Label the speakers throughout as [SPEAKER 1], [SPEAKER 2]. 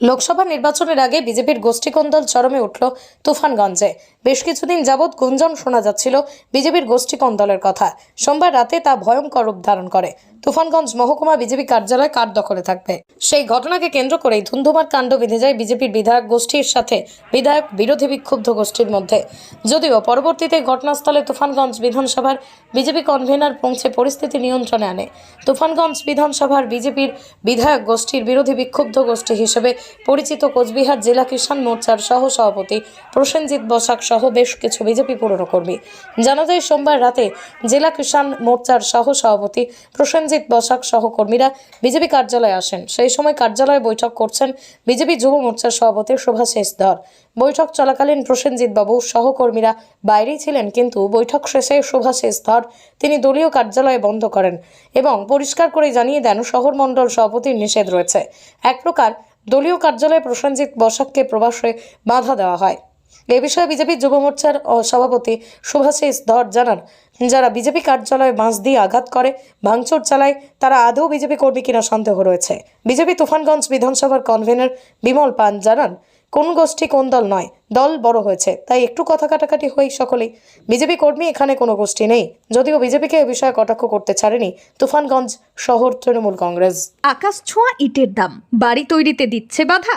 [SPEAKER 1] লোকসভা নির্বাচনের আগে বিজেপির গোষ্ঠীকন্দল চরমে উঠল তুফানগঞ্জে। বেশ কিছুদিন যাবৎ গুঞ্জন শোনা যাচ্ছিল বিজেপির গোষ্ঠীকন্দলের কথা। সোমবার রাতে তা ভয়ঙ্কর রূপ ধারণ করে। তুফানগঞ্জ মহকুমা বিজেপি কার্যালয় কার দখলে থাকবে। সেই ঘটনাকে কেন্দ্র করেই ধুন্ধুমার কাণ্ড বেঁধে যায় বিজেপির বিধায়ক গোষ্ঠীর সাথে, বিধায়ক বিরোধী বিক্ষুব্ধ গোষ্ঠীর মধ্যে। যদিও পরবর্তীতে ঘটনাস্থলে তুফানগঞ্জ বিধানসভার বিজেপি কনভেনার পৌঁছে পরিস্থিতি নিয়ন্ত্রণে আনে। তুফানগঞ্জ বিধানসভার বিজেপির বিধায়ক গোষ্ঠীর বিরোধী বিক্ষুব্ধ গোষ্ঠী হিসেবে পরিচিত কোচবিহার জেলা কিষাণ মোর্চার সহ সভাপতি প্রসেনজিৎ বসাক সহ বেশ কিছু বিজেপি পুরনো কর্মী। জানা যায়, সোমবার রাতে জেলা কিষাণ মোর্চার সহ সভাপতি প্রসেনজিৎ বসাক সহকর্মীরা বিজেপি কার্যালয়ে আসেন। সেই সময় কার্যালয়ে বৈঠক করছেন বিজেপি যুব মোর্চার সভাপতি শোভাশেষ ধর। বৈঠক চলাকালীন প্রসেনজিৎ বাবু সহকর্মীরা বাইরেই ছিলেন, কিন্তু বৈঠক শেষে শোভাশেষ ধর তিনি দলীয় কার্যালয়ে বন্ধ করেন এবং পরিষ্কার করে জানিয়ে দেন, শহর মণ্ডল সভাপতির নিষেধ রয়েছে। এক প্রকার দলীয় কার্যালয়ে প্রসেনজিৎ বসাককে প্রবাসে বাধা দেওয়া হয়। এ বিষয়ে বিজেপি যুব মোর্চার সভাপতি সুভাষিস ধর জানান, যারা বিজেপি কার্যালয়ে বাঁশ দিয়ে আঘাত করে, ভাঙচুর চালায়, তারা আদৌ বিজেপি কর্মী কিনা সন্দেহ রয়েছে। বিজেপি তুফানগঞ্জ বিধানসভার কনভেনর বিমল পান জানান, কোন গোষ্ঠী কোন দল নয়, দল বড় হয়েছে, তাই একটু কথা কাটাকাটি হই সকলেই, বিজেপি কর্মী এখানে কোনো গোষ্ঠী নেই, যদিও বিজেপিকে এ বিষয়ে কটাক্ষ করতে ছাড়েনি তুফানগঞ্জ শহর তৃণমূল কংগ্রেস।
[SPEAKER 2] আকাশ ছোঁয়া ইটের দাম, বাড়ি তৈরিতে দিচ্ছে বাধা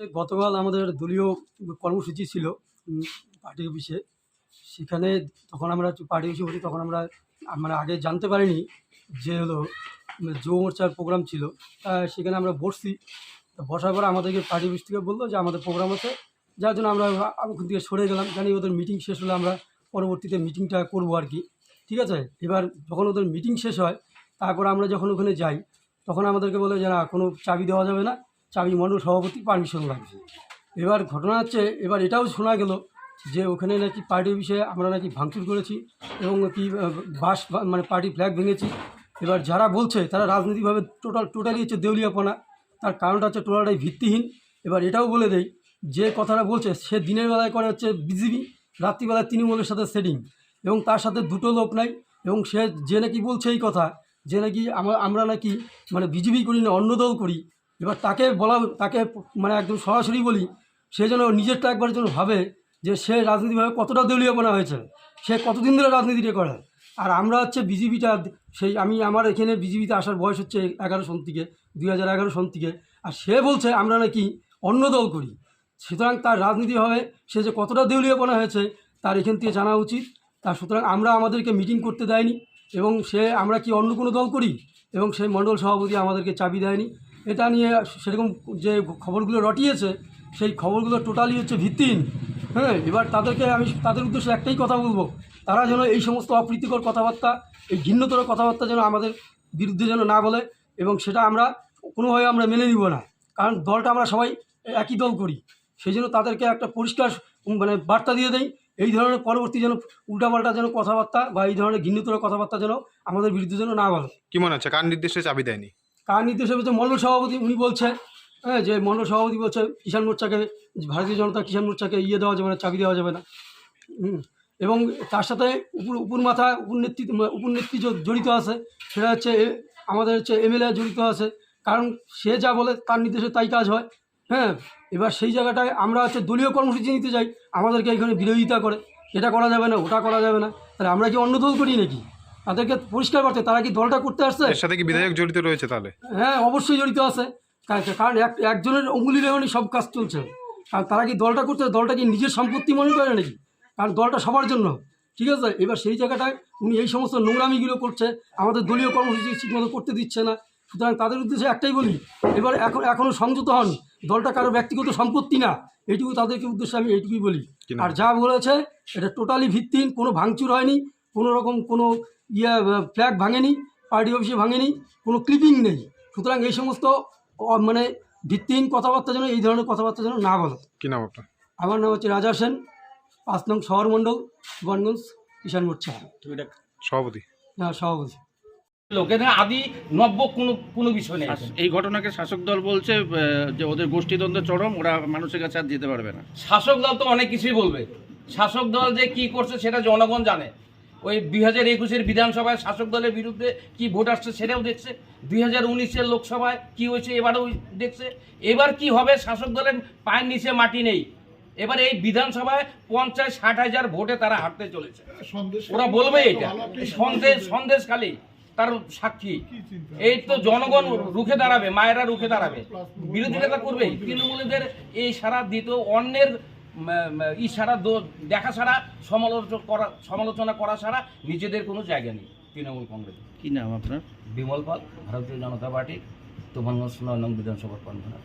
[SPEAKER 3] গতকাল আমাদের দলীয় কর্মসূচি ছিল পার্টি অফিসে। সেখানে তখন আমরা পার্টি অফিসে বসি তখন আমরা মানে আগে জানতে পারিনি যে হলো যুব মোর্চার প্রোগ্রাম ছিল। সেখানে আমরা বসছি। বসার পর আমাদেরকে পার্টি অফিস থেকে বলল যে আমাদের প্রোগ্রাম আছে। যার জন্য আমরা ওখান থেকে সরে গেলাম। জানি ওদের মিটিং শেষ হলে আমরা পরবর্তীতে মিটিংটা করব আর কি। ঠিক আছে? এবার যখন ওদের মিটিং শেষ হয়, তারপর আমরা যখন ওখানে যাই, তখন আমাদেরকে বলে যে না, কোনো চাবি দেওয়া যাবে না। চাবি মণ্ডল সভাপতি পারমিশন লাগছে। এবার ঘটনা হচ্ছে, এবার এটাও শোনা গেল যে ওখানে নাকি পার্টি অফিসে আমরা নাকি ভাঙচুর করেছি এবং কি বাস মানে পার্টি ফ্ল্যাগ ভেঙেছি। এবার যারা বলছে, তারা রাজনৈতিকভাবে টোটাল টোটালি হচ্ছে দেউলিয়াপনা। তার কারণটা হচ্ছে টোটালটাই ভিত্তিহীন। এবার এটাও বলে দেই, যে কথাটা বলছে, সে দিনের বেলায় করে হচ্ছে বিজিবি রাত্রিবেলায় তৃণমূলের সাথে সেটিং এবং তার সাথে দুটো লোক নাই। এবং সে, যে নাকি বলছে এই কথা, যে নাকি আমরা আমরা নাকি মানে বিজেপি করি না, অন্য দল করি। এবার তাকে বলা, তাকে মানে একদম সরাসরি বলি, সে যেন নিজেরটা একবার যেন ভাবে যে সে রাজনীতিভাবে কতটা দলীয়পনা হয়েছে, সে কতদিন ধরে রাজনীতিটা করে। আর আমরা হচ্ছে বিজেপিটা, সেই আমি আমার এখানে বিজেপিতে আসার বয়স হচ্ছে এগারো সন থেকে দুই হাজার এগারো সন থেকে আর সে বলছে আমরা নাকি অন্য দল করি। সুতরাং তার রাজনীতিভাবে সে যে কতটা দেউলিয়াপনা হয়েছে তার এখান থেকে জানা উচিত। তার সুতরাং আমরা আমাদেরকে মিটিং করতে দেয়নি, এবং সে আমরা কি অন্য কোনো দল করি? এবং সেই মণ্ডল সভাপতি আমাদেরকে চাবি দেয়নি। এটা নিয়ে সেরকম যে খবরগুলো রটিয়েছে, সেই খবরগুলো টোটালি হচ্ছে ভিত্তিহীন। হ্যাঁ এবার তাদেরকে আমি, তাদের উদ্দেশ্যে একটাই কথা বলব, তারা যেন এই সমস্ত অপ্রীতিকর কথাবার্তা, এই ঘিন্নতর কথাবার্তা যেন আমাদের বিরুদ্ধে যেন না বলে এবং সেটা আমরা কোনোভাবে আমরা মেনে নিব না। কারণ দলটা আমরা সবাই একই দল করি, সেই জন্য তাদেরকে একটা পরিষ্কার মানে বার্তা দিয়ে দেয় এই ধরনের পরবর্তী যেন উল্টাপাল্টা যেন কথাবার্তা বা এই ধরনের ঘিন্নতর কথাবার্তা যেন আমাদের বিরুদ্ধে যেন না বলে।
[SPEAKER 4] কি মনে হচ্ছে? কার নির্দেশে চাবি দেয়নি?
[SPEAKER 3] কার নির্দেশে বলছে মণ্ডল সভাপতি উনি বলছে হ্যাঁ যে মণ্ডল সভাপতি বলছে, কিষাণ মোর্চাকে, ভারতীয় জনতা কিষাণ মোর্চাকে ইয়ে দেওয়া যাবে না চাবি দেওয়া যাবে না। এবং তার সাথে উপর উপর মাথা উপনেত্রী উপনেত্রী জড়িত আছে, সেটা হচ্ছে আমাদের হচ্ছে এমএলএ জড়িত আছে, কারণ সে যা বলে তার নির্দেশে তাই কাজ হয় হ্যাঁ এবার সেই জায়গাটায় আমরা হচ্ছে দলীয় কর্মসূচি নিতে যাই আমাদেরকে এখানে বিরোধিতা করে, এটা করা যাবে না, ওটা করা যাবে না, তাহলে আমরা কি অন্য দল করি নাকি? তাদেরকে পরিষ্কার করতে তারা কি দলটা করতে আসছে?
[SPEAKER 4] এর সাথে কি বিধায়ক জড়িত রয়েছে তাহলে?
[SPEAKER 3] হ্যাঁ অবশ্যই জড়িত আছে। কারণ এক একজনের অঙ্গুলি লেখনি সব কাজ চলছে। আর তারা কি দলটা করতে দলটা কি নিজের সম্পত্তি মনে করে নাকি? কারণ দলটা সবার জন্য। ঠিক আছে? এবার সেই জায়গাটায় উনি এই সমস্ত নোংরামিগুলো করছে আমাদের দলীয় কর্মসূচি ঠিকমতো করতে দিচ্ছে না। সুতরাং তাদের উদ্দেশ্যে একটাই বলি এবার এখন এখনও সংযত হন। দলটা কারও ব্যক্তিগত সম্পত্তি না। এইটুকু তাদেরকে উদ্দেশ্যে আমি এইটুকুই বলি। আর যা বলেছে এটা টোটালি ভিত্তিহীন কোনো ভাঙচুর হয়নি। কোনো রকম কোনো ইয়ে ফ্ল্যাগ ভাঙেনি পার্টি অফিসে ভাঙেনি কোনো ক্লিপিং নেই। সুতরাং এই সমস্ত মানে ভিত্তিহীন কথাবার্তা যেন এই ধরনের কথাবার্তা যেন না বলো।
[SPEAKER 4] কি নাম আপনার?
[SPEAKER 3] আমার নাম হচ্ছে রাজা সেন পাঁচ নং শহর মণ্ডল বনগঞ্জ কিষাণ মোর্চা
[SPEAKER 4] সভাপতি।
[SPEAKER 3] হ্যাঁ সভাপতি।
[SPEAKER 5] লোকেদের আদি নব্য কোনো কোনো বিষয় নেই
[SPEAKER 6] এই ঘটনাকে শাসক দল বলছে যে ওদের গোষ্ঠীদ্বন্দ্ব চরম ওরা মানুষের কাছে আর যেতে পারবে না।
[SPEAKER 5] শাসক দল তো অনেক কিছুই বলবে। শাসক দল যে কি করছে সেটা জনগণ জানে। ওই দুই হাজার একুশের বিধানসভায় শাসক দলের বিরুদ্ধে কি ভোট আসছে সেটাও দেখছে। দুই হাজার উনিশের লোকসভায় কি হয়েছে এবারেও দেখছে। এবার কি হবে শাসক দলের পায়ের নিচে মাটি নেই। এবার এই বিধানসভায় পঞ্চাশ ষাট হাজার ভোটে তারা হারতে চলেছে। ওরা বলবে এটা সন্দেশ সন্দেশ। খালি। তার সাক্ষী। এই তো জনগণ রুখে দাঁড়াবে মায়েরা রুখে দাঁড়াবে। বিরোধীরা তা করবেই। তৃণমূলীদের এই সারা দ্বিতীয় অন্যের ই ছাড়া দোষ দেখা ছাড়া সমালোচনা করা সমালোচনা করা ছাড়া নিজেদের কোনো জায়গা নেই তৃণমূল কংগ্রেস।
[SPEAKER 6] কী নাম আপনার?
[SPEAKER 5] বিমল পাল ভারতীয় জনতা পার্টি তোমার নয় নং বিধানসভার কনভেনার।